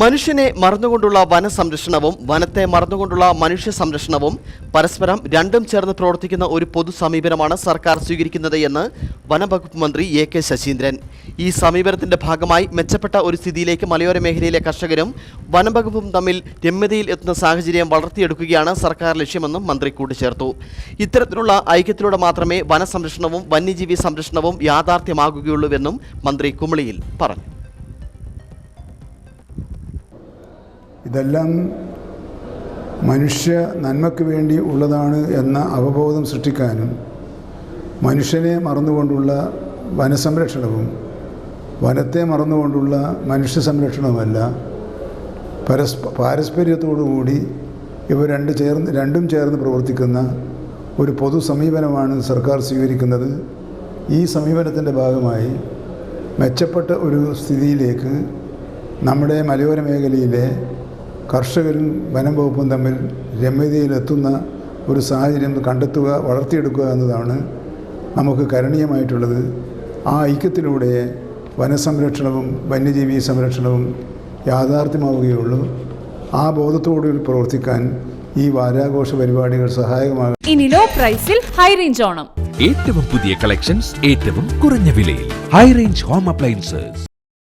മനുഷ്യനെ മറന്നുകൊണ്ടുള്ള വനസംരക്ഷണവും വനത്തെ മറന്നുകൊണ്ടുള്ള മനുഷ്യ സംരക്ഷണവും പരസ്പരം രണ്ടും ചേർന്ന് പ്രവർത്തിക്കുന്ന ഒരു പൊതു സമീപനമാണ് സർക്കാർ സ്വീകരിക്കുന്നത് എന്ന് വനംവകുപ്പ് മന്ത്രി എ കെ ശശീന്ദ്രൻ. ഈ സമീപനത്തിന്റെ ഭാഗമായി മെച്ചപ്പെട്ട ഒരു സ്ഥിതിയിലേക്ക് മലയോര മേഖലയിലെ കർഷകരും വനംവകുപ്പും തമ്മിൽ രമ്യതയിൽ എത്തുന്ന സാഹചര്യം വളർത്തിയെടുക്കുകയാണ് സർക്കാർ ലക്ഷ്യമെന്നും മന്ത്രി കൂട്ടിച്ചേർത്തു. ഇത്തരത്തിലുള്ള ഐക്യത്തിലൂടെ മാത്രമേ വനസംരക്ഷണവും വന്യജീവി സംരക്ഷണവും യാഥാർത്ഥ്യമാകുകയുള്ളൂവെന്നും മന്ത്രി കുമളിയിൽ പറഞ്ഞു. ഇതെല്ലാം മനുഷ്യ നന്മയ്ക്ക് വേണ്ടി ഉള്ളതാണ് എന്ന അവബോധം സൃഷ്ടിക്കാനും മനുഷ്യനെ മറന്നുകൊണ്ടുള്ള വനസംരക്ഷണവും വനത്തെ മറന്നുകൊണ്ടുള്ള മനുഷ്യ സംരക്ഷണവുമല്ല പരസ്പ പാരസ്പര്യത്തോടുകൂടി ഇവ രണ്ട് ചേർന്ന് രണ്ടും ചേർന്ന് പ്രവർത്തിക്കുന്ന ഒരു പൊതു സമീപനമാണ് സർക്കാർ സ്വീകരിക്കുന്നത്. ഈ സമീപനത്തിന്റെ ഭാഗമായി മെച്ചപ്പെട്ട ഒരു സ്ഥിതിയിലേക്ക് നമ്മുടെ മലയോര മേഖലയിലെ കർഷകരും വനം വകുപ്പും തമ്മിൽ രമ്യതയിലെത്തുന്ന ഒരു സാഹചര്യം കണ്ടെത്തുക വളർത്തിയെടുക്കുക എന്നതാണ് നമുക്ക് കരണീയമായിട്ടുള്ളത്. ആ ഐക്യത്തിലൂടെ വനസംരക്ഷണവും വന്യജീവി സംരക്ഷണവും യാഥാർത്ഥ്യമാവുകയുള്ളൂ. ആ ബോധത്തോടെ പ്രവർത്തിക്കാൻ ഈ വാരാഘോഷ പരിപാടികൾ സഹായകമാകും ഇനി ലോ പ്രൈസിൽ ഹൈ റേഞ്ച് ഓണം. ഏറ്റവും പുതിയ കളക്ഷൻസ് ഏറ്റവും കുറഞ്ഞ വിലയിൽ. High range home appliances